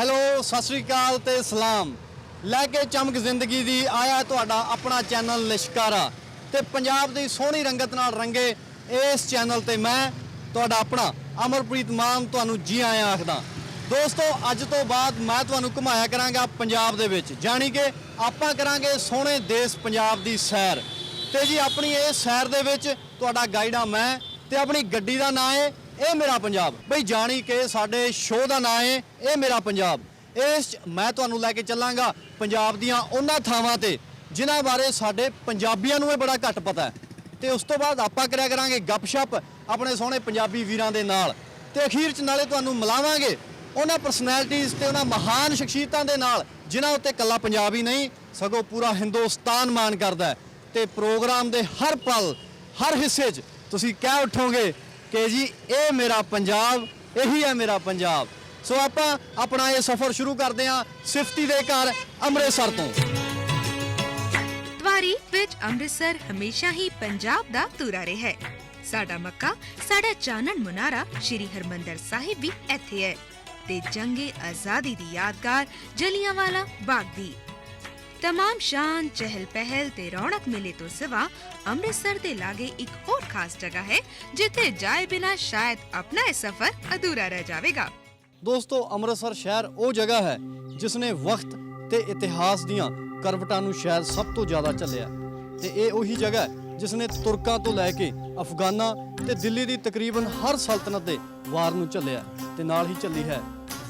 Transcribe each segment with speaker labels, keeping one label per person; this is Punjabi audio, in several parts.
Speaker 1: ਹੈਲੋ, ਸਤਿ ਸ੍ਰੀ ਅਕਾਲ ਤੇ ਸਲਾਮ। ਲੈ ਕੇ ਚਮਕ ਜ਼ਿੰਦਗੀ ਦੀ ਆਇਆ ਤੁਹਾਡਾ ਆਪਣਾ ਚੈਨਲ ਲਿਸ਼ਕਾਰਾ ਤੇ ਪੰਜਾਬ ਦੀ ਸੋਹਣੀ ਰੰਗਤ ਨਾਲ ਰੰਗੇ ਇਸ ਚੈਨਲ ਤੇ ਮੈਂ ਤੁਹਾਡਾ ਆਪਣਾ ਅਮਰਪ੍ਰੀਤ ਮਾਨ ਤੁਹਾਨੂੰ ਜੀ ਆਇਆਂ ਆਖਦਾ। ਦੋਸਤੋ, ਅੱਜ ਤੋਂ ਬਾਅਦ ਮੈਂ ਤੁਹਾਨੂੰ ਘੁਮਾਇਆ ਕਰਾਂਗਾ ਪੰਜਾਬ ਦੇ ਵਿੱਚ। ਜਾਣੀ ਕਿ ਆਪਾਂ ਕਰਾਂਗੇ ਸੋਹਣੇ ਦੇਸ਼ ਪੰਜਾਬ ਦੀ ਸੈਰ। ਤੇ ਜੀ ਆਪਣੀ ਇਸ ਸੈਰ ਦੇ ਵਿੱਚ ਤੁਹਾਡਾ ਗਾਈਡ ਆ ਮੈਂ ਤੇ ਆਪਣੀ ਗੱਡੀ ਦਾ ਨਾਂ ਹੈ ਇਹ ਮੇਰਾ ਪੰਜਾਬ। ਬਈ ਜਾਣੀ ਕਿ ਸਾਡੇ ਸ਼ੋਅ ਦਾ ਨਾਂ ਹੈ ਇਹ ਮੇਰਾ ਪੰਜਾਬ। ਇਸ 'ਚ ਮੈਂ ਤੁਹਾਨੂੰ ਲੈ ਕੇ ਚੱਲਾਂਗਾ ਪੰਜਾਬ ਦੀਆਂ ਉਹਨਾਂ ਥਾਵਾਂ ਤੇ, ਜਿਨ੍ਹਾਂ ਬਾਰੇ ਸਾਡੇ ਪੰਜਾਬੀਆਂ ਨੂੰ ਇਹ ਬੜਾ ਘੱਟ ਪਤਾ ਹੈ। ਤੇ ਉਸ ਤੋਂ ਬਾਅਦ ਆਪਾਂ ਕਰਿਆ ਕਰਾਂਗੇ ਗੱਪਸ਼ਪ ਆਪਣੇ ਸੋਹਣੇ ਪੰਜਾਬੀ ਵੀਰਾਂ ਦੇ ਨਾਲ। ਤੇ ਅਖੀਰ 'ਚ ਨਾਲੇ ਤੁਹਾਨੂੰ ਮਿਲਾਵਾਂਗੇ ਉਹਨਾਂ ਪਰਸਨੈਲਿਟੀਜ਼ ਤੇ ਉਹਨਾਂ ਮਹਾਨ ਸ਼ਖਸੀਅਤਾਂ ਦੇ ਨਾਲ, ਜਿਨ੍ਹਾਂ ਉੱਤੇ ਕੱਲਾ ਪੰਜਾਬ ਹੀ ਨਹੀਂ, ਸਗੋਂ ਪੂਰਾ ਹਿੰਦੁਸਤਾਨ ਮਾਣ ਕਰਦਾ ਹੈ। ਤੇ ਪ੍ਰੋਗਰਾਮ ਦੇ ਹਰ ਪਲ, ਹਰ ਹਿੱਸੇ 'ਚ ਤੁਸੀਂ ਕਹਿ ਉਠੋਗੇ ਕਿ ਜੀ, ਇਹ ਮੇਰਾ ਪੰਜਾਬ, ਇਹੀ ਹੈ ਮੇਰਾ ਪੰਜਾਬ। ਸੋ ਆਪਾਂ ਆਪਣਾ ਇਹ ਸਫ਼ਰ ਸ਼ੁਰੂ ਕਰਦੇ ਹਾਂ ਸਿਫਤੀ ਦੇ ਘਰ ਅੰਮ੍ਰਿਤਸਰ ਤੋਂ।
Speaker 2: ਤਵਾਰੀਖ ਵਿੱਚ ਅੰਮ੍ਰਿਤਸਰ ਹਮੇਸ਼ਾ ਹੀ ਪੰਜਾਬ ਦਾ ਤੁਰਾ ਰਿਹਾ ਹੈ। ਸਾਡਾ ਮੱਕਾ, ਸਾਡਾ ਚਾਨਣ ਮੁਨਾਰਾ ਸ਼੍ਰੀ ਹਰਮੰਦਰ ਸਾਹਿਬ ਵੀ ਇੱਥੇ ਹੈ। ਤੇ ਜੰਗੇ ਆਜ਼ਾਦੀ ਦੀ ਯਾਦਗਾਰ, ਜਲਿਆਂਵਾਲਾ ਬਾਗ ਦੀ ਤਮਾਮ ਸ਼ਾਨ ਚਹਿਲ ਪਹਿਲ ਤੇ ਰੌਣਕ ਮੇਲੇ ਤੋਂ ਸਿਵਾ ਅੰਮ੍ਰਿਤਸਰ ਦੇ ਲਾਗੇ ਇੱਕ ਹੋਰ ਖਾਸ ਜਗ੍ਹਾ ਹੈ ਜਿੱਥੇ ਜਾਏ ਬਿਨਾ ਸ਼ਾਇਦ ਆਪਣਾ ਇਹ ਸਫ਼ਰ ਅਧੂਰਾ ਰਹਿ ਜਾਵੇਗਾ
Speaker 1: ਦੋਸਤੋ ਅੰਮ੍ਰਿਤਸਰ ਸ਼ਹਿਰ ਉਹ ਜਗ੍ਹਾ ਹੈ ਜਿਸ ਨੇ ਵਕਤ ਤੇ ਇਤਿਹਾਸ ਦੀਆਂ ਕਰਵਟਾਂ ਨੂੰ ਸ਼ਾਇਦ ਸਭ ਤੋਂ ਜ਼ਿਆਦਾ ਚੱਲਿਆ ਤੇ ਇਹ ਉਹੀ ਜਗ੍ਹਾ ਹੈ ਜਿਸ ਨੇ ਤੁਰਕਾਂ ਤੋਂ ਲੈ ਕੇ ਅਫਗਾਨਾਂ ਤੇ ਦਿੱਲੀ ਦੀ ਤਕਰੀਬਨ ਹਰ ਸਲਤਨਤ ਦੇ ਵਾਰ ਨੂੰ ਚੱਲਿਆ ਤੇ ਨਾਲ ਹੀ ਚੱਲੀ ਹੈ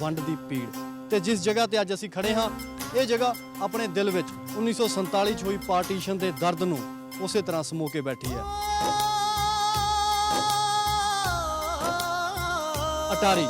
Speaker 1: ਵੰਡ ਦੀ ਪੀੜ ਤੇ ਜਿਸ ਜਗ੍ਹਾ ਤੇ ਅੱਜ ਅਸੀਂ ਖੜੇ ਹਾਂ ਇਹ ਜਗ੍ਹਾ ਆਪਣੇ ਦਿਲ ਵਿੱਚ 1947 ਚ ਹੋਈ ਪਾਰਟੀਸ਼ਨ ਦੇ ਦਰਦ ਨੂੰ ਉਸੇ ਤਰ੍ਹਾਂ ਸਮੋ ਕੇ ਬੈਠੀ ਹੈ। ਅਟਾਰੀ,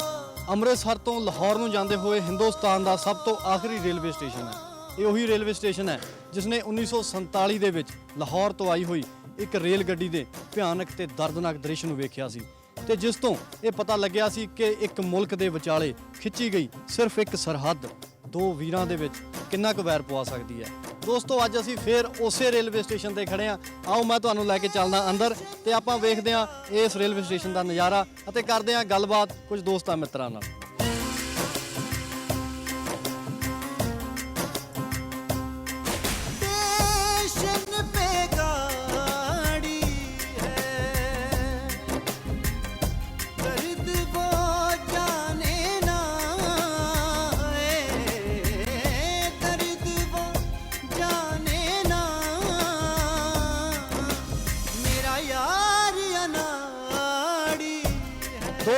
Speaker 1: ਅੰਮ੍ਰਿਤਸਰ ਤੋਂ ਲਾਹੌਰ ਨੂੰ ਜਾਂਦੇ ਹੋਏ ਹਿੰਦੁਸਤਾਨ ਦਾ ਸਭ ਤੋਂ ਆਖਰੀ ਰੇਲਵੇ ਸਟੇਸ਼ਨ ਹੈ। ਇਹ ਉਹੀ ਰੇਲਵੇ ਸਟੇਸ਼ਨ ਹੈ ਜਿਸ ਨੇ 1947 ਦੇ ਵਿੱਚ ਲਾਹੌਰ ਤੋਂ ਆਈ ਹੋਈ ਇੱਕ ਰੇਲ ਗੱਡੀ ਦੇ ਭਿਆਨਕ ਤੇ ਦਰਦਨਾਕ ਦ੍ਰਿਸ਼ ਨੂੰ ਵੇਖਿਆ ਸੀ ਤੇ ਜਿਸ ਤੋਂ ਇਹ ਪਤਾ ਲੱਗਿਆ ਸੀ ਕਿ ਇੱਕ ਮੁਲਕ ਦੇ ਵਿਚਾਲੇ ਖਿੱਚੀ ਗਈ ਸਿਰਫ ਇੱਕ ਸਰਹੱਦ ਦੋ ਵੀਰਾਂ ਦੇ ਵਿੱਚ ਕਿੰਨਾ ਕੁ ਵੈਰ ਪਵਾ ਸਕਦੀ ਹੈ। ਦੋਸਤੋ, ਅੱਜ ਅਸੀਂ ਫੇਰ ਉਸੇ ਰੇਲਵੇ ਸਟੇਸ਼ਨ ਤੇ ਖੜੇ ਹਾਂ। ਆਓ, ਮੈਂ ਤੁਹਾਨੂੰ ਲੈ ਕੇ ਚੱਲਦਾ ਅੰਦਰ ਤੇ ਆਪਾਂ ਵੇਖਦੇ ਹਾਂ ਇਸ ਰੇਲਵੇ ਸਟੇਸ਼ਨ ਦਾ ਨਜ਼ਾਰਾ ਅਤੇ ਕਰਦੇ ਹਾਂ ਗੱਲਬਾਤ ਕੁਝ ਦੋਸਤਾਂ ਮਿੱਤਰਾਂ ਨਾਲ।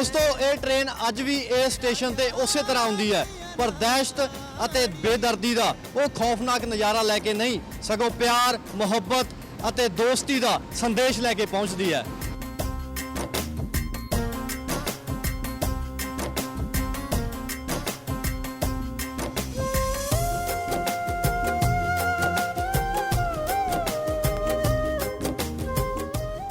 Speaker 1: ਦੋਸਤੋ, ਇਹ ਟ੍ਰੇਨ ਅੱਜ ਵੀ ਇਸ ਸਟੇਸ਼ਨ ਤੇ ਉਸੇ ਤਰ੍ਹਾਂ ਆਉਂਦੀ ਹੈ। ਪਰ ਦਹਿਸ਼ਤ ਅਤੇ ਬੇਦਰਦੀ ਦਾ ਉਹ ਖੌਫਨਾਕ ਨਜ਼ਾਰਾ ਲੈ ਕੇ ਨਹੀਂ, ਸਗੋਂ ਪਿਆਰ, ਮੁਹੱਬਤ ਅਤੇ ਦੋਸਤੀ ਦਾ ਸੰਦੇਸ਼ ਲੈ ਕੇ ਪਹੁੰਚਦੀ ਹੈ।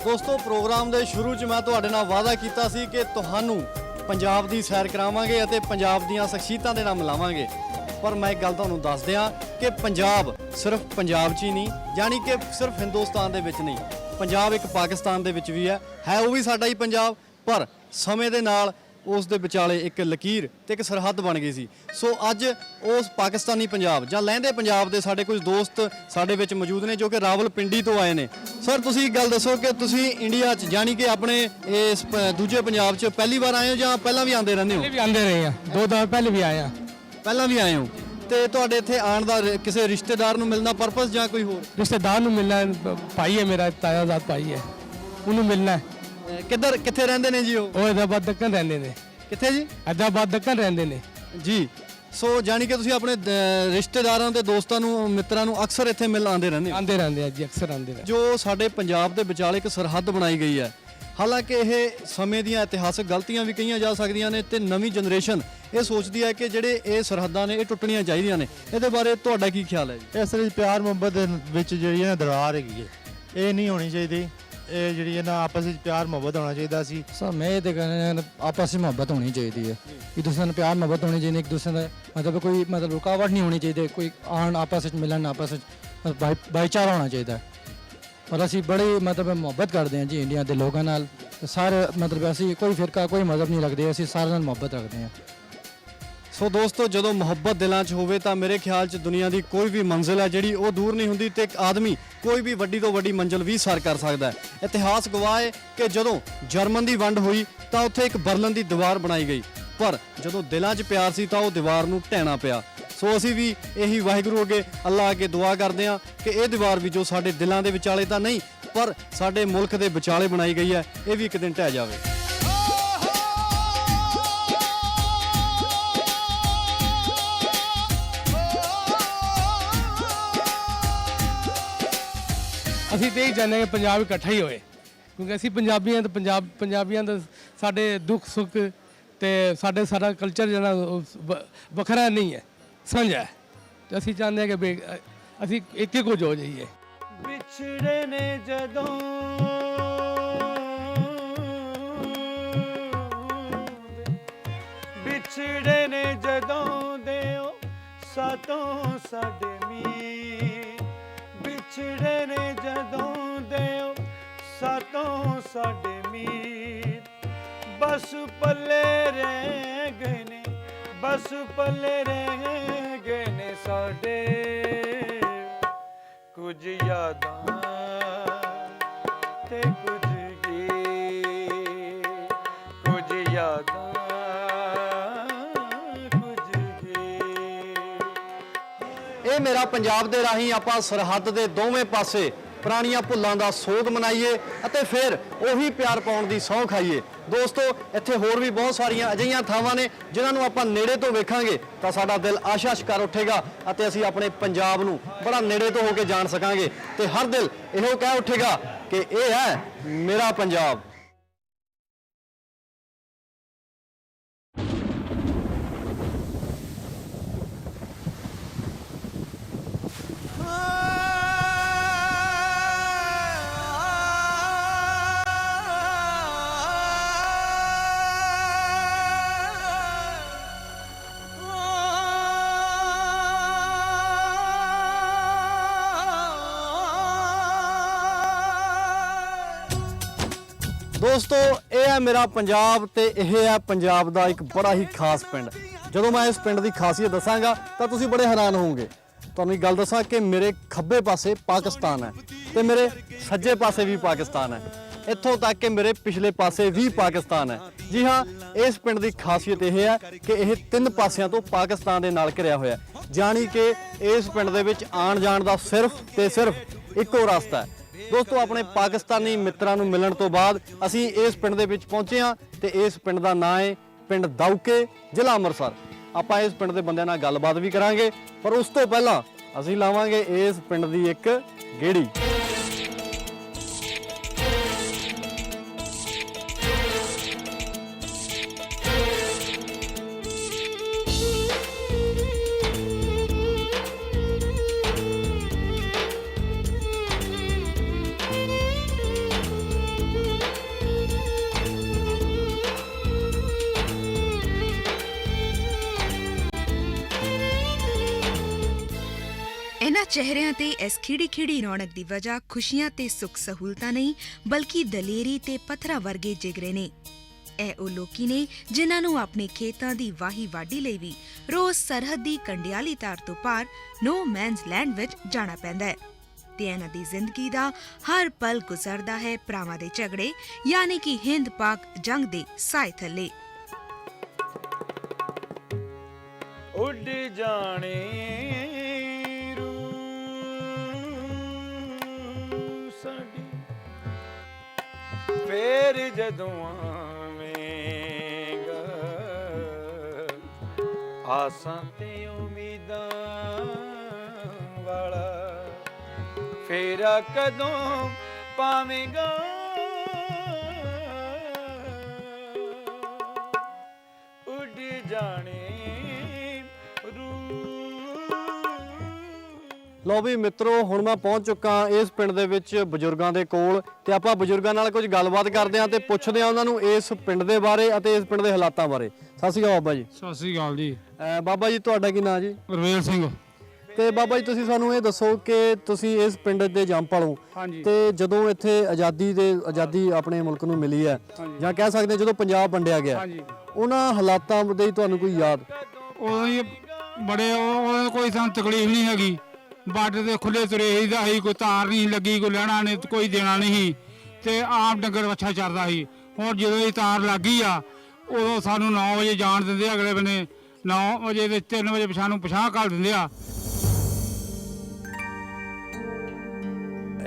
Speaker 1: ਦੋਸਤੋ ਪ੍ਰੋਗਰਾਮ ਦੇ ਸ਼ੁਰੂ 'ਚ ਮੈਂ ਤੁਹਾਡੇ ਨਾਲ ਵਾਅਦਾ ਕੀਤਾ ਸੀ ਕਿ ਤੁਹਾਨੂੰ ਪੰਜਾਬ ਦੀ ਸੈਰ ਕਰਾਵਾਂਗੇ ਅਤੇ ਪੰਜਾਬ ਦੀਆਂ ਸ਼ਖਸੀਅਤਾਂ ਦੇ ਨਾਲ ਮਿਲਾਵਾਂਗੇ। ਪਰ ਮੈਂ ਇੱਕ ਗੱਲ ਤੁਹਾਨੂੰ ਦੱਸ ਦਿਆਂ ਕਿ ਪੰਜਾਬ ਸਿਰਫ ਪੰਜਾਬ 'ਚ ਹੀ ਨਹੀਂ ਜਾਣੀ ਕਿ ਸਿਰਫ ਹਿੰਦੁਸਤਾਨ ਦੇ ਵਿੱਚ ਨਹੀਂ, ਪੰਜਾਬ ਇੱਕ ਪਾਕਿਸਤਾਨ ਦੇ ਵਿੱਚ ਵੀ ਹੈ। ਹੈ ਉਹ ਵੀ ਸਾਡਾ ਹੀ ਪੰਜਾਬ, ਪਰ ਸਮੇਂ ਦੇ ਨਾਲ ਉਸ ਦੇ ਵਿਚਾਲੇ ਇੱਕ ਲਕੀਰ ਤੇ ਇੱਕ ਸਰਹੱਦ ਬਣ ਗਈ ਸੀ। ਸੋ ਅੱਜ ਉਸ ਪਾਕਿਸਤਾਨੀ ਪੰਜਾਬ ਜਾਂ ਲਹਿੰਦੇ ਪੰਜਾਬ ਦੇ ਸਾਡੇ ਕੁਝ ਦੋਸਤ ਸਾਡੇ ਵਿੱਚ ਮੌਜੂਦ ਨੇ ਜੋ ਕਿ ਰਾਵਲਪਿੰਡੀ ਤੋਂ ਆਏ ਨੇ। ਸਰ ਤੁਸੀਂ ਇੱਕ ਗੱਲ ਦੱਸੋ ਕਿ ਤੁਸੀਂ ਇੰਡੀਆ 'ਚ ਜਾਣੀ ਕਿ ਆਪਣੇ ਇਸ ਦੂਜੇ ਪੰਜਾਬ 'ਚ ਪਹਿਲੀ ਵਾਰ ਆਏ ਹੋ ਜਾਂ ਪਹਿਲਾਂ ਵੀ ਆਉਂਦੇ ਰਹਿੰਦੇ ਹੋ?
Speaker 3: ਪਹਿਲੇ ਵੀ ਆਂਦੇ ਰਹੇ ਆ ਦੋ ਦਫਾ ਪਹਿਲੇ ਵੀ ਆਏ ਆ
Speaker 1: ਪਹਿਲਾਂ ਵੀ ਆਏ ਹੋ। ਤੇ ਤੁਹਾਡੇ ਇੱਥੇ ਆਉਣ ਦਾ ਕਿਸੇ ਰਿਸ਼ਤੇਦਾਰ ਨੂੰ ਮਿਲਣਾ ਪਰਪਸ ਜਾਂ ਕੋਈ ਹੋਰ?
Speaker 3: ਰਿਸ਼ਤੇਦਾਰ ਨੂੰ ਮਿਲਣਾ ਭਾਈ ਹੈ ਮੇਰਾ ਤਾਇਆ ਜ਼ਾਤ ਭਾਈ ਹੈ। ਉਹਨੂੰ ਮਿਲਣਾ ਹੈ।
Speaker 1: ਅਹ ਕਿੱਧਰ ਕਿੱਥੇ ਰਹਿੰਦੇ ਨੇ ਜੀ ਉਹ?
Speaker 3: ਉਹ ਹੈਦਰਾਬਾਦ ਦੱਕਣ ਰਹਿੰਦੇ ਨੇ।
Speaker 1: ਕਿੱਥੇ ਜੀ?
Speaker 3: ਹੈਦਰਾਬਾਦ ਦੱਕਣ ਰਹਿੰਦੇ ਨੇ।
Speaker 1: ਜੀ। ਸੋ ਜਾਣੀ ਕਿ ਤੁਸੀਂ ਆਪਣੇ ਦ- ਰਿਸ਼ਤੇਦਾਰਾਂ ਤੇ ਦੋਸਤਾਂ ਨੂੰ ਮਿੱਤਰਾਂ ਨੂੰ ਅਕਸਰ ਇੱਥੇ ਮਿਲ ਆਉਂਦੇ ਰਹਿੰਦੇ ਹੋ?
Speaker 3: ਆਂਦੇ ਰਹਿੰਦੇ ਆ ਜੀ ਅਕਸਰ ਆਂਦੇ ਰਹਿੰਦੇ
Speaker 1: ਜੋ ਸਾਡੇ ਪੰਜਾਬ ਦੇ ਵਿਚਾਲੇ ਇੱਕ ਸਰਹੱਦ ਬਣਾਈ ਗਈ ਹੈ। ਹਾਲਾਂਕਿ ਇਹ ਸਮੇਂ ਦੀਆਂ ਇਤਿਹਾਸਕ ਗਲਤੀਆਂ ਵੀ ਕਹੀਆਂ ਜਾ ਸਕਦੀਆਂ ਨੇ ਤੇ ਨਵੀਂ ਜਨਰੇਸ਼ਨ ਇਹ ਸੋਚਦੀ ਹੈ ਕਿ ਜਿਹੜੇ ਇਹ ਸਰਹੱਦਾਂ ਨੇ ਇਹ ਟੁੱਟਣੀਆਂ ਚਾਹੀਦੀਆਂ ਨੇ। ਇਹਦੇ ਬਾਰੇ ਤੁਹਾਡਾ ਕੀ ਖਿਆਲ ਹੈ ਜੀ?
Speaker 4: ਇਸ ਦੀ ਪਿਆਰ ਮੁਹੱਬਤ ਦੇ ਵਿੱਚ ਜਿਹੜੀ ਹੈ ਨਾ ਦਰਾਰ ਹੈਗੀ ਹੈ ਇਹ ਨਹੀਂ ਹੋਣੀ ਚਾਹੀਦੀ। ਇਹ ਜਿਹੜੀ ਹੈ ਨਾ, ਆਪਸ ਵਿੱਚ ਪਿਆਰ ਮੁਹੱਬਤ ਹੋਣਾ ਚਾਹੀਦਾ ਸੀ।
Speaker 5: ਸਰ, ਮੈਂ ਇਹ ਤੇ ਕਹਿੰਦਾ ਆਪਸ ਵਿੱਚ ਮੁਹੱਬਤ ਹੋਣੀ ਚਾਹੀਦੀ ਹੈ। ਇੱਕ ਦੂਸਰੇ ਨਾਲ ਪਿਆਰ ਮੁਹੱਬਤ ਹੋਣੀ ਚਾਹੀਦੀ ਇੱਕ ਦੂਸਰੇ ਦਾ ਮਤਲਬ ਕੋਈ ਮਤਲਬ ਰੁਕਾਵਟ ਨਹੀਂ ਹੋਣੀ ਚਾਹੀਦੀ, ਕੋਈ ਆਣ ਆਪਸ ਵਿੱਚ ਮਿਲਣ, ਆਪਸ ਵਿੱਚ ਭਾਈਚਾਰਾ ਹੋਣਾ ਚਾਹੀਦਾ ਹੈ। ਔਰ ਅਸੀਂ ਬੜੀ ਮਤਲਬ ਮੁਹੱਬਤ ਕਰਦੇ ਹਾਂ ਜੀ ਇੰਡੀਆ ਦੇ ਲੋਕਾਂ ਨਾਲ। ਸਾਰੇ ਮਤਲਬ ਅਸੀਂ ਕੋਈ ਫਿਰਕਾ, ਕੋਈ ਮਜ਼ਹਬ ਨਹੀਂ ਰੱਖਦੇ, ਅਸੀਂ ਸਾਰਿਆਂ ਨਾਲ ਮੁਹੱਬਤ ਰੱਖਦੇ ਹਾਂ।
Speaker 1: ਸੋ ਦੋਸਤੋ, ਜਦੋਂ ਮੁਹੱਬਤ ਦਿਲਾਂ 'ਚ ਹੋਵੇ ਤਾਂ ਮੇਰੇ ਖਿਆਲ 'ਚ ਦੁਨੀਆ ਦੀ ਕੋਈ ਵੀ ਮੰਜ਼ਿਲ ਹੈ ਜਿਹੜੀ ਉਹ ਦੂਰ ਨਹੀਂ ਹੁੰਦੀ ਤੇ ਇੱਕ ਆਦਮੀ ਕੋਈ ਵੀ ਵੱਡੀ ਤੋਂ ਵੱਡੀ ਮੰਜ਼ਿਲ ਵੀ ਸਰ ਕਰ ਸਕਦਾ ਹੈ। ਇਤਿਹਾਸ ਗਵਾਹ ਹੈ ਕਿ ਜਦੋਂ ਜਰਮਨ ਦੀ ਵੰਡ ਹੋਈ ਤਾਂ ਉੱਥੇ ਇੱਕ ਬਰਲਨ ਦੀ ਦੀਵਾਰ ਬਣਾਈ ਗਈ। ਪਰ ਜਦੋਂ ਦਿਲਾਂ 'ਚ ਪਿਆਰ ਸੀ ਤਾਂ ਉਹ ਦੀਵਾਰ ਨੂੰ ਢਹਿਣਾ ਪਿਆ। ਸੋ ਅਸੀਂ ਵੀ ਇਹੀ ਵਾਹਿਗੁਰੂ ਅੱਗੇ ਅੱਲਾ ਅੱਗੇ ਦੁਆ ਕਰਦੇ ਹਾਂ ਕਿ ਇਹ ਦੀਵਾਰ ਵੀ ਜੋ ਸਾਡੇ ਦਿਲਾਂ ਦੇ ਵਿਚਾਲੇ ਤਾਂ ਨਹੀਂ, ਪਰ ਸਾਡੇ ਮੁਲਕ ਦੇ ਵਿਚਾਲੇ ਬਣਾਈ ਗਈ ਹੈ, ਇਹ ਵੀ ਇੱਕ ਦਿਨ ਢਹਿ ਜਾਵੇ।
Speaker 3: ਅਸੀਂ ਤੇ ਇਹ ਚਾਹੁੰਦੇ ਹਾਂ ਕਿ ਪੰਜਾਬ ਇਕੱਠਾ ਹੀ ਹੋਏ। ਕਿਉਂਕਿ ਅਸੀਂ ਪੰਜਾਬੀਆਂ ਤੇ ਪੰਜਾਬ ਪੰਜਾਬੀਆਂ ਦਾ ਸਾਡੇ ਦੁੱਖ ਸੁੱਖ ਤੇ ਸਾਡੇ ਸਾਡਾ ਕਲਚਰ ਜਿਹੜਾ ਉਹ ਵ- ਵੱਖਰਾ ਨਹੀਂ ਹੈ। ਸਾਂਝਾ ਹੈ ਤੇ ਅਸੀਂ ਚਾਹੁੰਦੇ ਹਾਂ ਕਿ ਵੀ, ਅਸੀਂ ਇੱਕ ਹੀ ਕੁਝ ਹੋ ਜਾਈਏ।
Speaker 6: ਵਿਛੜੇ ਨੇ ਜਦੋਂ ਵਿਛੜੇ ਨੇ ਜਦੋਂ ਦਿਓ ਸਾਤੋਂ ਸਾਡੇ ਮੀਰ ਵਿਛੜੇ ਨੇ ਜਦੋਂ ਦਿਓ ਸਾਤੋਂ ਸਾਡੇ ਮੀਰ ਬਸ ਪੱਲੇ ਰਹਿ ਗਏ ਨੇ, ਬਸ ਪੱਲੇ ਰਹਿ ਗਏ ਨੇ ਸਾਡੇ। ਕੁਝ ਯਾਦਾਂ ਤੇ ਕੁਝ ਗੇ ਕੁਝ ਯਾਦਾਂ, ਕੁਝ ਗੇ
Speaker 1: ਇਹ ਮੇਰਾ ਪੰਜਾਬ ਦੇ ਰਾਹੀਂ ਆਪਾਂ ਸਰਹੱਦ ਦੇ ਦੋਵੇਂ ਪਾਸੇ ਪੁਰਾਣੀਆਂ ਭੁੱਲਾਂ ਦਾ ਸੋਗ ਮਨਾਈਏ ਅਤੇ ਫਿਰ ਉਹੀ ਪਿਆਰ ਪਾਉਣ ਦੀ ਸਹੁੰ ਖਾਈਏ। ਦੋਸਤੋ, ਇੱਥੇ ਹੋਰ ਵੀ ਬਹੁਤ ਸਾਰੀਆਂ ਅਜਿਹੀਆਂ ਥਾਵਾਂ ਨੇ ਜਿਨ੍ਹਾਂ ਨੂੰ ਆਪਾਂ ਨੇੜੇ ਤੋਂ ਵੇਖਾਂਗੇ ਤਾਂ ਸਾਡਾ ਦਿਲ ਆਸ਼ਾ ਸ਼ਿਕਾਰ ਉੱਠੇਗਾ ਅਤੇ ਅਸੀਂ ਆਪਣੇ ਪੰਜਾਬ ਨੂੰ ਬੜਾ ਨੇੜੇ ਤੋਂ ਹੋ ਕੇ ਜਾਣ ਸਕਾਂਗੇ। ਤੇ ਹਰ ਦਿਲ ਇਹੋ ਕਹਿ ਉੱਠੇਗਾ ਕਿ ਇਹ ਹੈ ਮੇਰਾ ਪੰਜਾਬ। ਦੋਸਤੋ, ਇਹ ਹੈ ਮੇਰਾ ਪੰਜਾਬ ਤੇ ਇਹ ਹੈ ਪੰਜਾਬ ਦਾ ਇੱਕ ਬੜਾ ਹੀ ਖਾਸ ਪਿੰਡ। ਜਦੋਂ ਮੈਂ ਇਸ ਪਿੰਡ ਦੀ ਖਾਸੀਅਤ ਦੱਸਾਂਗਾ, ਤਾਂ ਤੁਸੀਂ ਬੜੇ ਹੈਰਾਨ ਹੋਵੋਗੇ। ਤੁਹਾਨੂੰ ਇੱਕ ਗੱਲ ਦੱਸਾਂ ਕਿ ਮੇਰੇ ਖੱਬੇ ਪਾਸੇ ਪਾਕਿਸਤਾਨ ਹੈ ਤੇ ਮੇਰੇ ਸੱਜੇ ਪਾਸੇ ਵੀ ਪਾਕਿਸਤਾਨ ਹੈ। ਇੱਥੋਂ ਤੱਕ ਕਿ ਮੇਰੇ ਪਿਛਲੇ ਪਾਸੇ ਵੀ ਪਾਕਿਸਤਾਨ ਹੈ। ਜੀ ਹਾਂ, ਇਸ ਪਿੰਡ ਦੀ ਖਾਸੀਅਤ ਇਹ ਹੈ ਕਿ ਇਹ ਤਿੰਨ ਪਾਸਿਆਂ ਤੋਂ ਪਾਕਿਸਤਾਨ ਦੇ ਨਾਲ ਘਿਰਿਆ ਹੋਇਆ ਹੈ। ਜਾਣੀ ਕਿ ਇਸ ਪਿੰਡ ਦੇ ਵਿੱਚ ਆਉਣ ਜਾਣ ਦਾ ਸਿਰਫ ਤੇ ਸਿਰਫ ਇੱਕੋ ਰਸਤਾ ਹੈ। ਦੋਸਤੋ, ਆਪਣੇ ਪਾਕਿਸਤਾਨੀ ਮਿੱਤਰਾਂ ਨੂੰ ਮਿਲਣ ਤੋਂ ਬਾਅਦ ਅਸੀਂ ਇਸ ਪਿੰਡ ਦੇ ਵਿੱਚ ਪਹੁੰਚੇ ਹਾਂ ਤੇ ਇਸ ਪਿੰਡ ਦਾ ਨਾਂ ਹੈ ਪਿੰਡ ਦੌਕੇ, ਜ਼ਿਲ੍ਹਾ ਅੰਮ੍ਰਿਤਸਰ। ਆਪਾਂ ਇਸ ਪਿੰਡ ਦੇ ਬੰਦਿਆਂ ਨਾਲ ਗੱਲਬਾਤ ਵੀ ਕਰਾਂਗੇ, ਪਰ ਉਸ ਤੋਂ ਪਹਿਲਾਂ ਅਸੀਂ ਲਾਵਾਂਗੇ ਇਸ ਪਿੰਡ ਦੀ ਇੱਕ ਗੇੜੀ।
Speaker 2: ਚਿਹਰਿਆਂ ਤੇ ਇਸ ਖਿੜੀ ਖਿੜੀ ਰੌਣਕ ਦੀ ਵਜ੍ਹਾ ਖੁਸ਼ੀਆਂ ਤੇ ਸੁੱਖ ਸਹੂਲਤਾਂ ਨਹੀਂ ਬਲਕਿ ਦਲੇਰੀ ਤੇ ਪੱਥਰਾਂ ਵਰਗੇ ਜਿਗਰੇ ਨੇ ਇਹ ਉਹ ਲੋਕੀ ਨੇ ਜਿਨ੍ਹਾਂ ਨੂੰ ਆਪਣੇ ਖੇਤਾਂ ਦੀ ਵਾਹੀ ਵਾਢੀ ਲਈ ਵੀ ਰੋਜ਼ ਸਰਹੱਦੀ ਕੰਡਿਆਲੀ ਤਾਰ ਤੋਂ ਪਾਰ ਨੋ ਮੈਨਸ ਲੈਂਡ ਵਿੱਚ ਜਾਣਾ ਪੈਂਦਾ ਹੈ ਤੇ ਇਹਨਾਂ ਦੀ ਜ਼ਿੰਦਗੀ ਦਾ ਹਰ ਪਲ ਗੁਜ਼ਰਦਾ ਹੈ ਭਰਾਵਾਂ ਦੇ ਝਗੜੇ ਯਾਨੀ ਕਿ ਹਿੰਦ ਪਾਕ ਜੰਗ ਦੇ ਸਾਏ ਥੱਲੇ
Speaker 6: ਉੱਡ ਜਾਣੇ ਫੇਰ ਜਦੋਂ ਆਵੇਂਗਾ ਆਸਾਂ ਤੇ ਉਮੀਦਾਂ ਵਾਲਾ ਫੇਰਾ ਕਦੋਂ ਪਾਵੇਂਗਾ?
Speaker 1: ਲਓ ਵੀ ਮਿੱਤਰੋ ਹੁਣ ਮੈਂ ਪਹੁੰਚ ਚੁੱਕਾ ਇਸ ਪਿੰਡ ਦੇ ਵਿੱਚ ਬਜ਼ੁਰਗਾਂ ਦੇ ਕੋਲ ਤੇ ਆਪਾਂ ਬਜ਼ੁਰਗਾਂ ਨਾਲ ਕੁਝ ਗੱਲਬਾਤ ਕਰਦੇ ਹਾਂ ਤੇ ਪੁੱਛਦੇ ਹਾਂ ਉਹਨਾਂ ਨੂੰ ਇਸ ਪਿੰਡ ਦੇ ਬਾਰੇ ਅਤੇ ਇਸ ਪਿੰਡ ਦੇ ਹਾਲਾਤਾਂ ਬਾਰੇ। ਸਤਿ ਸ਼੍ਰੀ ਅਕਾਲ ਬਾਬਾ ਜੀ।
Speaker 3: ਸਤਿ ਸ੍ਰੀ ਅਕਾਲ ਜੀ।
Speaker 1: ਅਹ ਬਾਬਾ ਜੀ ਤੁਹਾਡਾ ਕੀ ਨਾਂ ਜੀ?
Speaker 3: ਰਵੇਲ ਸਿੰਘ।
Speaker 1: ਤੇ ਬਾਬਾ ਜੀ ਤੁਸੀਂ ਸਾਨੂੰ ਇਹ ਦੱਸੋ ਕਿ ਤੁਸੀਂ ਇਸ ਪਿੰਡ ਦੇ ਜੰਮਪਲ ਹੋ।
Speaker 3: ਹਾਂਜੀ।
Speaker 1: ਤੇ ਜਦੋਂ ਇੱਥੇ ਆਜ਼ਾਦੀ ਦੇ ਆਜ਼ਾਦੀ ਆਪਣੇ ਮੁਲਕ ਨੂੰ ਮਿਲੀ ਹੈ ਜਾਂ ਕਹਿ ਸਕਦੇ ਹਾਂ ਜਦੋਂ ਪੰਜਾਬ ਵੰਡਿਆ ਗਿਆ
Speaker 3: ਹਾਂਜੀ।
Speaker 1: ਉਹਨਾਂ ਹਾਲਾਤਾਂ ਦੇ ਤੁਹਾਨੂੰ ਕੋਈ ਯਾਦ?
Speaker 7: ਉਦੋਂ ਹੀ ਬੜੇ ਉਹ- ਉਦੋਂ ਕੋਈ ਸਾਨੂੰ ਤਕਲੀਫ ਨਹੀਂ ਹੈਗੀ। ਬਾਰਡਰ ਦੇ ਖੁੱਲੇ ਤੁਰੇ ਹੀ ਦਾ ਸੀ ਕੋਈ ਤਾਰ ਨਹੀਂ ਲੱਗੀ, ਕੋਈ ਲੈਣਾ ਨਹੀਂ, ਕੋਈ ਦੇਣਾ ਨਹੀਂ ਤੇ ਆਮ ਡੰਗਰ ਵੱਛਾ ਚੱਲਦਾ ਸੀ। ਹੁਣ ਜਦੋਂ ਇਹ ਤਾਰ ਲੱਗੀ ਆ, ਉਦੋਂ ਸਾਨੂੰ 9 ਵਜੇ ਜਾਣ ਦਿੰਦੇ ਅਗਲੇ ਬੰਨੇ। 9 ਵਜੇ ਦੇ 3 ਵਜੇ ਪਛਾਣ ਨੂੰ ਪਛਾਣ ਕਰ ਦਿੰਦੇ ਆ।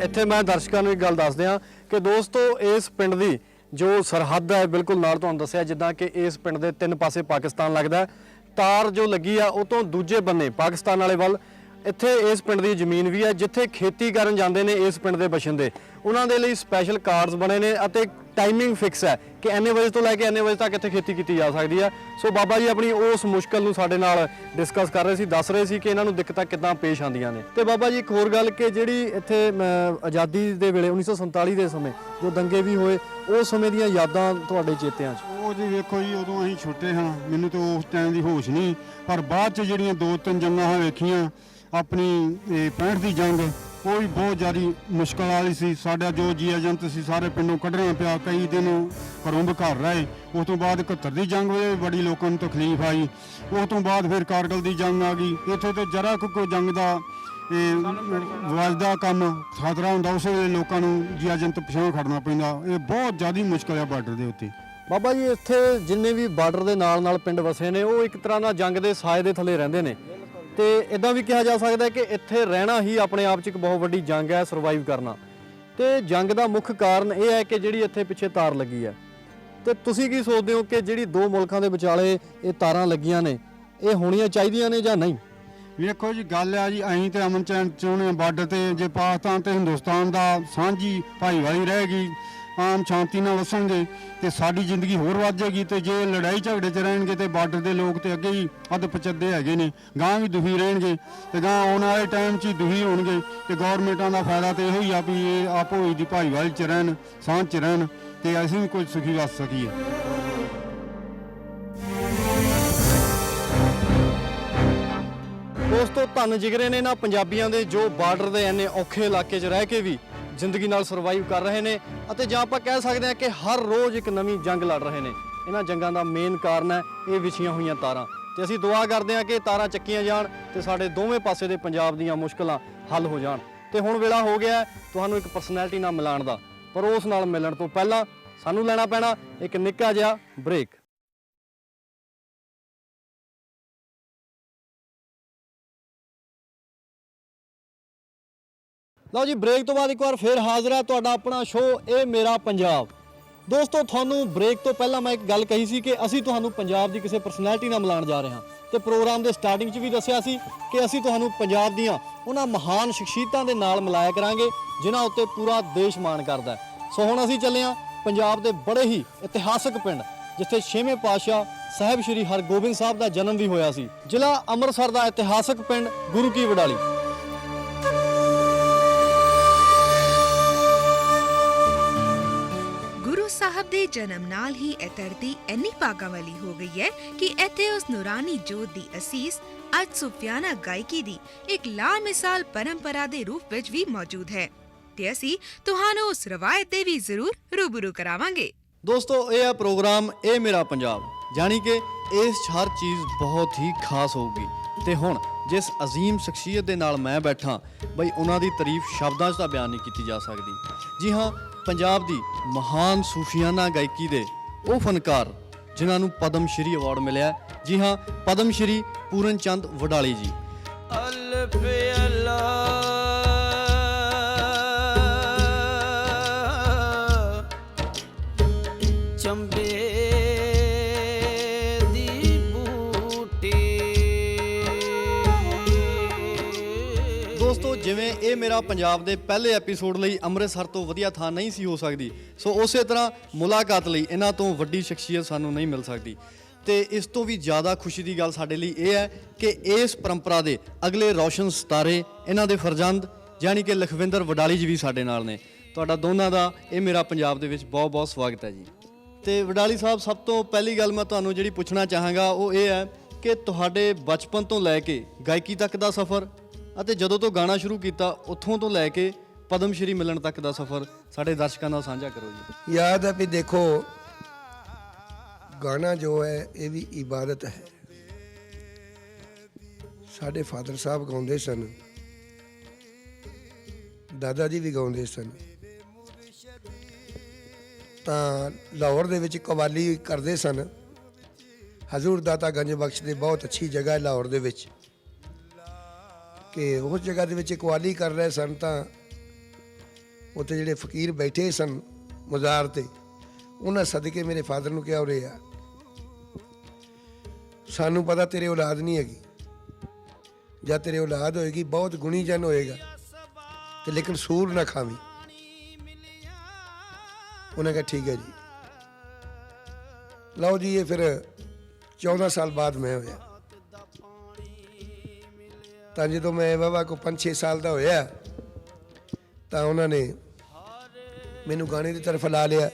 Speaker 1: ਇੱਥੇ ਮੈਂ ਦਰਸ਼ਕਾਂ ਨੂੰ ਇੱਕ ਗੱਲ ਦੱਸ ਦਿਆਂ ਕਿ ਦੋਸਤੋ, ਇਸ ਪਿੰਡ ਦੀ ਜੋ ਸਰਹੱਦ ਹੈ, ਬਿਲਕੁਲ ਨਾਲ ਤੁਹਾਨੂੰ ਦੱਸਿਆ, ਜਿੱਦਾਂ ਕਿ ਇਸ ਪਿੰਡ ਦੇ ਤਿੰਨ ਪਾਸੇ ਪਾਕਿਸਤਾਨ ਲੱਗਦਾ ਤਾਰ ਜੋ ਲੱਗੀ ਆ, ਉਹ ਤੋਂ ਦੂਜੇ ਬੰਨੇ ਪਾਕਿਸਤਾਨ ਵਾਲੇ ਵੱਲ। ਇੱਥੇ ਇਸ ਪਿੰਡ ਦੀ ਜ਼ਮੀਨ ਵੀ ਹੈ, ਜਿੱਥੇ ਖੇਤੀ ਕਰਨ ਜਾਂਦੇ ਨੇ ਇਸ ਪਿੰਡ ਦੇ ਬਸ਼ਿੰਦੇ। ਉਹਨਾਂ ਦੇ ਲਈ ਸਪੈਸ਼ਲ ਕਾਰਡਸ ਬਣੇ ਨੇ ਅਤੇ ਟਾਈਮਿੰਗ ਫਿਕਸ ਹੈ ਕਿ ਐਨੇ ਵਜੇ ਤੋਂ ਲੈ ਕੇ ਐਨੇ ਵਜੇ ਤੱਕ ਇੱਥੇ ਖੇਤੀ ਕੀਤੀ ਜਾ ਸਕਦੀ ਹੈ। ਸੋ ਬਾਬਾ ਜੀ ਆਪਣੀ ਉਸ ਮੁਸ਼ਕਲ ਨੂੰ ਸਾਡੇ ਨਾਲ ਡਿਸਕਸ ਕਰ ਰਹੇ ਸੀ, ਦੱਸ ਰਹੇ ਸੀ ਕਿ ਇਹਨਾਂ ਨੂੰ ਦਿੱਕਤਾਂ ਕਿੱਦਾਂ ਪੇਸ਼ ਆਉਂਦੀਆਂ ਨੇ। ਤੇ ਬਾਬਾ ਜੀ ਇੱਕ ਹੋਰ ਗੱਲ ਕਿ ਜਿਹੜੀ ਇੱਥੇ ਆਜ਼ਾਦੀ ਦੇ ਵੇਲੇ 1947 ਦੇ ਸਮੇਂ ਜੋ ਦੰਗੇ ਵੀ ਹੋਏ ਉਸ ਸਮੇਂ ਦੀਆਂ ਯਾਦਾਂ ਤੁਹਾਡੇ ਚੇਤਿਆਂ 'ਚ?
Speaker 8: ਉਹ ਜੀ ਵੇਖੋ ਜੀ, ਉਦੋਂ ਅਸੀਂ ਛੋਟੇ ਹਾਂ, ਮੈਨੂੰ ਤਾਂ ਉਸ ਟਾਈਮ ਦੀ ਹੋਸ਼ ਨਹੀਂ, ਪਰ ਬਾਅਦ ਚ ਜਿਹੜੀਆਂ ਦੋ ਤਿੰਨ ਜੰਗਾਂ ਵੇਖੀਆਂ ਆਪਣੀ, ਇਹ 65 ਦੀ ਜੰਗ ਉਹ ਵੀ ਬਹੁਤ ਜ਼ਿਆਦਾ ਮੁਸ਼ਕਲ ਵਾਲੀ ਸੀ। ਸਾਡਾ ਜੋ ਜੀ ਏਜੰਟ ਸੀ, ਸਾਰੇ ਪਿੰਡੋਂ ਕੱਢਣਾ ਪਿਆ, ਕਈ ਦਿਨ ਘਰੋਂ ਬਘਰ ਰਹੇ। ਉਸ ਤੋਂ ਬਾਅਦ 71 ਦੀ ਜੰਗ ਵੇਲੇ ਬੜੀ ਲੋਕਾਂ ਨੂੰ ਤਕਲੀਫ ਆਈ। ਉਸ ਤੋਂ ਬਾਅਦ ਫਿਰ ਕਾਰਗਲ ਦੀ ਜੰਗ ਆ ਗਈ। ਇੱਥੇ ਤੇ ਜਰਾ ਕੁ ਜੰਗ ਦਾ ਵਜਦਾ ਕੰਮ ਖਤਰਾ ਹੁੰਦਾ, ਉਸ ਵੇਲੇ ਲੋਕਾਂ ਨੂੰ ਜੀ ਏਜੰਟ ਪਿਛਾਂ ਖੜਨਾ ਪੈਂਦਾ। ਇਹ ਬਹੁਤ ਜ਼ਿਆਦਾ ਮੁਸ਼ਕਲ ਆ ਬਾਰਡਰ ਦੇ ਉੱਤੇ।
Speaker 1: ਬਾਬਾ ਜੀ, ਇੱਥੇ ਜਿੰਨੇ ਵੀ ਬਾਰਡਰ ਦੇ ਨਾਲ ਨਾਲ ਪਿੰਡ ਵਸੇ ਨੇ, ਉਹ ਇੱਕ ਤਰ੍ਹਾਂ ਨਾਲ ਜੰਗ ਦੇ ਸਾਏ ਦੇ ਥੱਲੇ ਰਹਿੰਦੇ ਨੇ। ਤੇ ਇਦਾਂ ਵੀ ਕਿਹਾ ਜਾ ਸਕਦਾ ਹੈ ਕਿ ਇੱਥੇ ਰਹਿਣਾ ਹੀ ਆਪਣੇ ਆਪ 'ਚ ਇੱਕ ਬਹੁਤ ਵੱਡੀ ਜੰਗ ਹੈ ਸਰਵਾਈਵ ਕਰਨਾ। ਤੇ ਜੰਗ ਦਾ ਮੁੱਖ ਕਾਰਨ ਇਹ ਹੈ ਕਿ ਜਿਹੜੀ ਇੱਥੇ ਪਿੱਛੇ ਤਾਰ ਲੱਗੀ ਹੈ। ਤੇ ਤੁਸੀਂ ਕੀ ਸੋਚਦੇ ਹੋ ਕਿ ਜਿਹੜੀ ਦੋ ਮੁਲਕਾਂ ਦੇ ਵਿਚਾਲੇ ਇਹ ਤਾਰਾਂ ਲੱਗੀਆਂ ਨੇ, ਇਹ ਹੋਣੀਆਂ ਚਾਹੀਦੀਆਂ ਨੇ ਜਾਂ ਨਹੀਂ?
Speaker 8: ਵੇਖੋ ਜੀ, ਗੱਲ ਆ ਜੀ, ਅਸੀਂ ਤੇ ਅਮਨ ਚੈਨ ਚਾਹੁੰਦੇ ਹਾਂ ਬਾਰਡਰ ਤੇ, ਜੇ ਪਾਕਿਸਤਾਨ ਤੇ ਹਿੰਦੁਸਤਾਨ ਦਾ ਸਾਂਝੀ ਭਾਈਵਾਲੀ ਰਹੇਗੀ ਆਮ ਸ਼ਾਂਤੀ ਨਾਲ ਵਸਣਗੇ ਤੇ ਸਾਡੀ ਜ਼ਿੰਦਗੀ ਹੋਰ ਵੱਧ ਜਾਏਗੀ ਤੇ ਜੇ ਲੜਾਈ ਝਗੜੇ 'ਚ ਰਹਿਣਗੇ ਤੇ ਬਾਰਡਰ ਦੇ ਲੋਕ ਤੇ ਅੱਗੇ ਹੀ ਅੱਧ ਪਚੱਦੇ ਹੈਗੇ ਨੇ ਗਾਂ ਵੀ ਦੁਖੀ ਰਹਿਣਗੇ ਤੇ ਗਾਂ ਆਉਣ ਵਾਲੇ ਟਾਈਮ 'ਚ ਹੀ ਦੁਖੀ ਹੋਣਗੇ ਤੇ ਗਵਰਨਮੈਂਟਾਂ ਦਾ ਫਾਇਦਾ ਤੇ ਇਹੋ ਹੀ ਆ ਵੀ ਇਹ ਆਪੋ ਹੀ ਦੀ ਭਾਈਵਾਲੀ 'ਚ ਰਹਿਣ, ਸਾਂਝ 'ਚ ਰਹਿਣ ਤੇ ਅਸੀਂ ਵੀ ਕੁਝ ਸੁਖੀ ਵਸ ਸਕੀਏ।
Speaker 1: ਦੋਸਤੋ, ਧੰਨ ਜਿਗਰੇ ਨੇ ਨਾ ਪੰਜਾਬੀਆਂ ਦੇ ਜੋ ਬਾਰਡਰ ਦੇ ਐਨੇ ਔਖੇ ਇਲਾਕੇ 'ਚ ਰਹਿ ਕੇ ਵੀ ਜ਼ਿੰਦਗੀ ਨਾਲ ਸਰਵਾਈਵ ਕਰ ਰਹੇ ਨੇ ਅਤੇ ਜਾਂ ਆਪਾਂ ਕਹਿ ਸਕਦੇ ਹਾਂ ਕਿ ਹਰ ਰੋਜ਼ ਇੱਕ ਨਵੀਂ ਜੰਗ ਲੜ ਰਹੇ ਨੇ। ਇਹਨਾਂ ਜੰਗਾਂ ਦਾ ਮੇਨ ਕਾਰਨ ਹੈ ਇਹ ਵਿਛੀਆਂ ਹੋਈਆਂ ਤਾਰਾਂ। ਤੇ ਅਸੀਂ ਦੁਆ ਕਰਦੇ ਹਾਂ ਕਿ ਤਾਰਾਂ ਚੱਕੀਆਂ ਜਾਣ ਤੇ ਸਾਡੇ ਦੋਵੇਂ ਪਾਸੇ ਦੇ ਪੰਜਾਬ ਦੀਆਂ ਮੁਸ਼ਕਲਾਂ ਹੱਲ ਹੋ ਜਾਣ। ਤੇ ਹੁਣ ਵੇਲਾ ਹੋ ਗਿਆ ਤੁਹਾਨੂੰ ਇੱਕ ਪਰਸਨੈਲਿਟੀ ਨਾਲ ਮਿਲਾਉਣ ਦਾ। ਪਰ ਉਸ ਨਾਲ ਮਿਲਣ ਤੋਂ ਪਹਿਲਾਂ ਸਾਨੂੰ ਲੈਣਾ ਪੈਣਾ ਇੱਕ ਨਿੱਕਾ ਜਿਹਾ ਬ੍ਰੇਕ ਲਓ ਜੀ ਬ੍ਰੇਕ ਤੋਂ ਬਾਅਦ ਇੱਕ ਵਾਰ ਫੇਰ ਹਾਜ਼ਰ ਹੈ ਤੁਹਾਡਾ ਆਪਣਾ ਸ਼ੋਅ ਇਹ ਮੇਰਾ ਪੰਜਾਬ। ਦੋਸਤੋ, ਤੁਹਾਨੂੰ ਬ੍ਰੇਕ ਤੋਂ ਪਹਿਲਾਂ ਮੈਂ ਇੱਕ ਗੱਲ ਕਹੀ ਸੀ ਕਿ ਅਸੀਂ ਤੁਹਾਨੂੰ ਪੰਜਾਬ ਦੀ ਕਿਸੇ ਪਰਸਨੈਲਿਟੀ ਨਾਲ ਮਿਲਾਉਣ ਜਾ ਰਹੇ ਹਾਂ। ਤੇ ਪ੍ਰੋਗਰਾਮ ਦੇ ਸਟਾਰਟਿੰਗ 'ਚ ਵੀ ਦੱਸਿਆ ਸੀ ਕਿ ਅਸੀਂ ਤੁਹਾਨੂੰ ਪੰਜਾਬ ਦੀਆਂ ਉਹਨਾਂ ਮਹਾਨ ਸ਼ਖਸੀਅਤਾਂ ਦੇ ਨਾਲ ਮਿਲਾਇਆ ਕਰਾਂਗੇ, ਜਿਨ੍ਹਾਂ ਉੱਤੇ ਪੂਰਾ ਦੇਸ਼ ਮਾਣ ਕਰਦਾ ਸੋ ਹੁਣ ਅਸੀਂ ਚੱਲੇ ਹਾਂ ਪੰਜਾਬ ਦੇ ਬੜੇ ਹੀ ਇਤਿਹਾਸਕ ਪਿੰਡ, ਜਿੱਥੇ ਛੇਵੇਂ ਪਾਤਸ਼ਾਹ ਸਾਹਿਬ ਸ੍ਰੀ ਹਰਗੋਬਿੰਦ ਸਾਹਿਬ ਦਾ ਜਨਮ ਵੀ ਹੋਇਆ ਸੀ। ਜ਼ਿਲ੍ਹਾ ਅੰਮ੍ਰਿਤਸਰ ਦਾ ਇਤਿਹਾਸਕ ਪਿੰਡ ਗੁਰੂ ਕੀ ਵਡਾਲੀ।
Speaker 2: ਦੇ ਜਨਮ ਨਾਲ ਹੀ ਇਹ ਧਰਤੀ ਇੰਨੀ ਭਾਗਾਂ ਵਾਲੀ ਹੋ ਗਈ ਹੈ ਕਿ ਇੱਥੇ ਉਸ ਨੂਰਾਨੀ ਜੋਤ ਦੀ ਅਸੀਸ, ਅੱਜ ਸੁਫਿਆਨਾ ਗਾਇਕੀ ਦੀ ਇੱਕ ਲਾ ਪਰੰਪਰਾ ਦੇ ਰੂਪ ਵਿੱਚ ਵੀ ਮੌਜੂਦ ਹੈ। ਤੇ ਅਸੀਂ ਤੁਹਾਨੂੰ ਉਸ ਰਵਾਇਤ ਦੇ ਵੀ ਜ਼ਰੂਰ ਰੂਬਰੂ ਕਰਾਵਾਂਗੇ।
Speaker 1: ਦੋਸਤੋ, ਇਹ ਹੈ ਪ੍ਰੋਗਰਾਮ ਇਹ ਮੇਰਾ ਪੰਜਾਬ, ਜਾਣੀ ਕਿ ਇਸ ਹਰ ਚੀਜ਼ ਬਹੁਤ ਹੀ ਖਾਸ ਹੋਊਗੀ। ਤੇ ਹੁਣ ਜਿਸ ਅਜ਼ੀਮ ਸ਼ਖਸੀਅਤ ਦੇ ਨਾਲ ਮੈਂ ਬੈਠਾ, ਬਈ ਉਹਨਾਂ ਦੀ ਤਾਰੀਫ ਸ਼ਬਦਾਂ 'ਚ ਤਾਂ ਬਿਆਨ ਨਹੀਂ ਕੀਤੀ ਜਾ ਸਕਦੀ। ਜੀ ਹਾਂ, ਪੰਜਾਬ ਦੀ ਮਹਾਨ ਸੂਫੀਆਨਾ ਗਾਇਕੀ ਦੇ ਉਹ ਫਨਕਾਰ, ਜਿਨ੍ਹਾਂ ਨੂੰ ਪਦਮ ਸ਼੍ਰੀ ਅਵਾਰਡ ਮਿਲਿਆ ਜੀ ਹਾਂ, ਪਦਮ ਸ਼੍ਰੀ ਪੂਰਨ ਚੰਦ ਵਡਾਲੀ ਜੀ।
Speaker 6: ਅਲਫ ਅੱਲਾ
Speaker 1: ਇਹ ਮੇਰਾ ਪੰਜਾਬ ਦੇ ਪਹਿਲੇ ਐਪੀਸੋਡ ਲਈ ਅੰਮ੍ਰਿਤਸਰ ਤੋਂ ਵਧੀਆ ਥਾਂ ਨਹੀਂ ਸੀ ਹੋ ਸਕਦੀ। ਸੋ ਉਸੇ ਤਰ੍ਹਾਂ ਮੁਲਾਕਾਤ ਲਈ ਇਹਨਾਂ ਤੋਂ ਵੱਡੀ ਸ਼ਖਸੀਅਤ ਸਾਨੂੰ ਨਹੀਂ ਮਿਲ ਸਕਦੀ। ਤੇ ਇਸ ਤੋਂ ਵੀ ਜ਼ਿਆਦਾ ਖੁਸ਼ੀ ਦੀ ਗੱਲ ਸਾਡੇ ਲਈ ਇਹ ਹੈ ਕਿ ਇਸ ਪਰੰਪਰਾ ਦੇ ਅਗਲੇ ਰੌਸ਼ਨ ਸਿਤਾਰੇ ਇਹਨਾਂ ਦੇ ਫਰਜ਼ੰਦ, ਯਾਨੀ ਕਿ ਲਖਵਿੰਦਰ ਵਡਾਲੀ ਜੀ ਵੀ ਸਾਡੇ ਨਾਲ ਨੇ। ਤੁਹਾਡਾ ਦੋਨਾਂ ਦਾ ਇਹ ਮੇਰਾ ਪੰਜਾਬ ਦੇ ਵਿੱਚ ਬਹੁਤ ਬਹੁਤ ਸਵਾਗਤ ਹੈ ਜੀ। ਤੇ ਵਡਾਲੀ ਸਾਹਿਬ, ਸਭ ਤੋਂ ਪਹਿਲੀ ਗੱਲ ਮੈਂ ਤੁਹਾਨੂੰ ਜਿਹੜੀ ਪੁੱਛਣਾ ਚਾਹਾਂਗਾ, ਉਹ ਇਹ ਹੈ ਕਿ ਤੁਹਾਡੇ ਬਚਪਨ ਤੋਂ ਲੈ ਕੇ ਗਾਇਕੀ ਤੱਕ ਦਾ ਸਫ਼ਰ ਅਤੇ ਜਦੋਂ ਤੋਂ ਗਾਣਾ ਸ਼ੁਰੂ ਕੀਤਾ, ਉੱਥੋਂ ਤੋਂ ਲੈ ਕੇ ਪਦਮ ਸ਼੍ਰੀ ਮਿਲਣ ਤੱਕ ਦਾ ਸਫ਼ਰ ਸਾਡੇ ਦਰਸ਼ਕਾਂ ਨਾਲ ਸਾਂਝਾ ਕਰੋ ਜੀ।
Speaker 9: ਯਾਦ ਹੈ ਵੀ ਦੇਖੋ, ਗਾਣਾ ਜੋ ਹੈ, ਇਹ ਵੀ ਇਬਾਦਤ ਹੈ। ਸਾਡੇ ਫਾਦਰ ਸਾਹਿਬ ਗਾਉਂਦੇ ਸਨ। ਦਾਦਾ ਜੀ ਵੀ ਗਾਉਂਦੇ ਸਨ। ਤਾਂ ਲਾਹੌਰ ਦੇ ਵਿੱਚ ਕਵਾਲੀ ਕਰਦੇ ਸਨ। ਹਜ਼ੂਰ ਦਾਤਾ ਗੰਜ ਬਖਸ਼ ਦੇ ਬਹੁਤ ਅੱਛੀ ਜਗ੍ਹਾ ਹੈ ਲਾਹੌਰ ਦੇ ਵਿੱਚ। ਕਿ ਉਸ ਜਗ੍ਹਾ ਦੇ ਵਿੱਚ ਕਵਾਲੀ ਕਰ ਰਹੇ ਸਨ ਤਾਂ ਉੱਥੇ ਜਿਹੜੇ ਫਕੀਰ ਬੈਠੇ ਸਨ ਮਜ਼ਾਰ ਤੇ, ਉਹਨਾਂ ਸਦਕੇ ਮੇਰੇ ਫਾਦਰ ਨੂੰ ਕਿਹਾ, ਉਰੇ ਆ। ਸਾਨੂੰ ਪਤਾ ਤੇਰੇ ਔਲਾਦ ਨਹੀਂ ਹੈਗੀ। ਜਾਂ ਤੇਰੇ ਔਲਾਦ ਹੋਏਗੀ, ਬਹੁਤ ਗੁਣੀ ਜਨ ਹੋਏਗਾ, ਤੇ ਲੇਕਿਨ ਸੂਰ ਨਾ ਖਾਵੀਂ। ਉਹਨੇ ਕਿਹਾ, ਠੀਕ ਹੈ ਜੀ। ਲਓ ਜੀ, ਇਹ ਫਿਰ 14 ਸਾਲ ਬਾਅਦ ਮੈਂ ਹੋਇਆ। ਤਾਂ ਜਦੋਂ ਮੈਂ ਬਾਬਾ ਕੋ 5-6 ਸਾਲ ਦਾ ਹੋਇਆ, ਤਾਂ ਉਹਨਾਂ ਨੇ ਮੈਨੂੰ ਗਾਣੇ ਦੀ ਤਰਫ ਲਾ ਲਿਆ।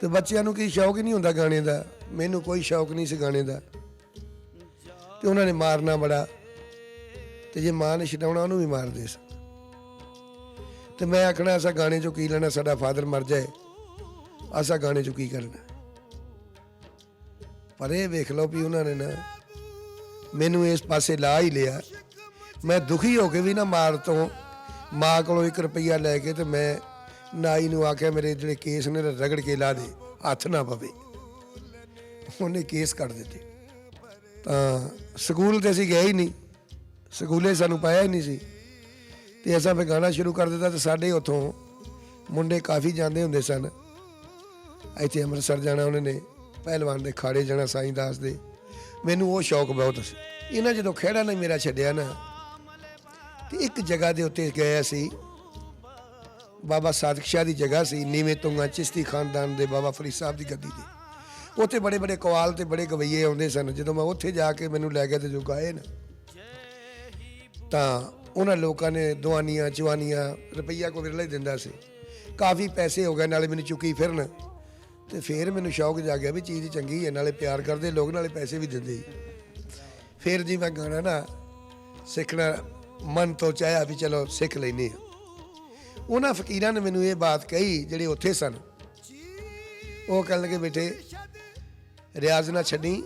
Speaker 9: ਤੇ ਬੱਚਿਆਂ ਨੂੰ ਕੀ ਸ਼ੌਕ ਹੀ ਨਹੀਂ ਹੁੰਦਾ ਗਾਣੇ ਦਾ। ਮੈਨੂੰ ਕੋਈ ਸ਼ੌਕ ਨਹੀਂ ਸੀ ਗਾਣੇ ਦਾ। ਤੇ ਉਹਨਾਂ ਨੇ ਮਾਰਨਾ ਬੜਾ। ਤੇ ਜੇ ਮਾਂ ਨੇ ਛਡਾਉਣਾ, ਉਹਨੂੰ ਵੀ ਮਾਰਦੇ ਸੀ ਤੇ ਮੈਂ ਆਖਣਾ ਅਸਾਂ ਗਾਣੇ ਚੋਂ ਕੀ ਲੈਣਾ? ਸਾਡਾ ਫਾਦਰ ਮਰ ਜਾਏ। ਅਸਾਂ ਗਾਣੇ ਚੋਂ ਕੀ ਕਰਨਾ? ਪਰ ਇਹ ਵੇਖ ਲਓ ਵੀ ਉਹਨਾਂ ਨੇ ਨਾ ਮੈਨੂੰ ਇਸ ਪਾਸੇ ਲਾ ਹੀ ਲਿਆ। ਮੈਂ ਦੁਖੀ ਹੋ ਕੇ ਵੀ ਨਾ ਮਾਰ ਤੋਂ। ਮਾਂ ਕੋਲੋਂ 1 ਰੁਪਈਆ ਲੈ ਕੇ ਤੇ ਮੈਂ ਨਾਈ ਨੂੰ ਆਖਿਆ, ਮੇਰੇ ਜਿਹੜੇ ਕੇਸ ਨੇ ਰਗੜ ਕੇ ਲਾ ਦੇ, ਹੱਥ ਨਾ ਪਵੇ। ਉਹਨੇ ਕੇਸ ਕੱਢ ਦਿੱਤੇ। ਤਾਂ ਸਕੂਲ ਤੇ ਅਸੀਂ ਗਏ ਹੀ ਨਹੀਂ। ਸਕੂਲੇ ਸਾਨੂੰ ਪਾਇਆ ਹੀ ਨਹੀਂ ਸੀ। ਤੇ ਅਸਾਂ ਫੇ ਗਾਣਾ ਸ਼ੁਰੂ ਕਰ ਦਿੱਤਾ ਤੇ ਸਾਡੇ ਉੱਥੋਂ ਮੁੰਡੇ ਕਾਫੀ ਜਾਂਦੇ ਹੁੰਦੇ ਸਨ। ਇੱਥੇ ਅੰਮ੍ਰਿਤਸਰ ਜਾਣਾ ਉਹਨਾਂ ਨੇ, ਪਹਿਲਵਾਨ ਦੇ ਖਾੜੇ ਜਾਣਾ, ਸਾਈਂ ਦਾਸ ਦੇ। ਮੈਨੂੰ ਉਹ ਸ਼ੌਕ ਬਹੁਤ ਸੀ। ਇਹਨਾਂ ਜਦੋਂ ਖੇੜਾ ਨੇ ਮੇਰਾ ਛੱਡਿਆ ਨਾ, ਤੇ ਇੱਕ ਜਗ੍ਹਾ ਦੇ ਉੱਤੇ ਗਏ ਸੀ ਬਾਬਾ ਸਾਦਕ ਸ਼ਾਹ ਦੀ ਜਗ੍ਹਾ ਸੀ, ਨੀਵੇਂ ਤੁੰਗਾ ਚਿਸ਼ਤੀ ਖਾਨਦਾਨ ਦੇ ਬਾਬਾ ਫਰੀਦ ਸਾਹਿਬ ਦੀ ਗੱਦੀ ਤੇ। ਉੱਥੇ ਬੜੇ ਬੜੇ ਕਵਾਲ ਤੇ ਬੜੇ ਗਵਈਏ ਆਉਂਦੇ ਸਨ। ਜਦੋਂ ਮੈਂ ਉੱਥੇ ਜਾ ਕੇ ਮੈਨੂੰ ਲੈ ਗਏ ਤੇ ਜੋ ਗਾਏ ਨਾ, ਤਾਂ ਉਹਨਾਂ ਲੋਕਾਂ ਨੇ ਦੁਆਨੀਆਂ ਚਵਾਨੀਆਂ ਰੁਪਈਆ ਕੋ ਵਿਰਲਾ ਹੀ ਦਿੰਦਾ ਸੀ। ਕਾਫੀ ਪੈਸੇ ਹੋ ਗਏ, ਨਾਲੇ ਮੈਨੂੰ ਚੁੱਕੀ ਫਿਰਨ। ਤੇ ਫਿਰ ਮੈਨੂੰ ਸ਼ੌਕ ਜਾਗਿਆ ਵੀ ਚੀਜ਼ ਚੰਗੀ ਹੈ, ਨਾਲੇ ਪਿਆਰ ਕਰਦੇ ਲੋਕ, ਨਾਲੇ ਪੈਸੇ ਵੀ ਦਿੰਦੇ। ਫਿਰ ਜੀ ਮੈਂ ਗਾਣਾ ਨਾ ਸਿੱਖਣਾ ਮਨ ਤੋਂ ਚਾਹਿਆ ਵੀ ਚਲੋ ਸਿੱਖ ਲੈਨੇ ਆ ਉਹਨਾਂ ਫਕੀਰਾਂ ਨੇ ਮੈਨੂੰ ਇਹ ਬਾਤ ਕਹੀ, ਜਿਹੜੇ ਉੱਥੇ ਸਨ। ਉਹ ਕਹਿਣ ਲੱਗੇ, ਬੇਟੇ, ਰਿਆਜ਼ ਨਾ ਛੱਡੀ।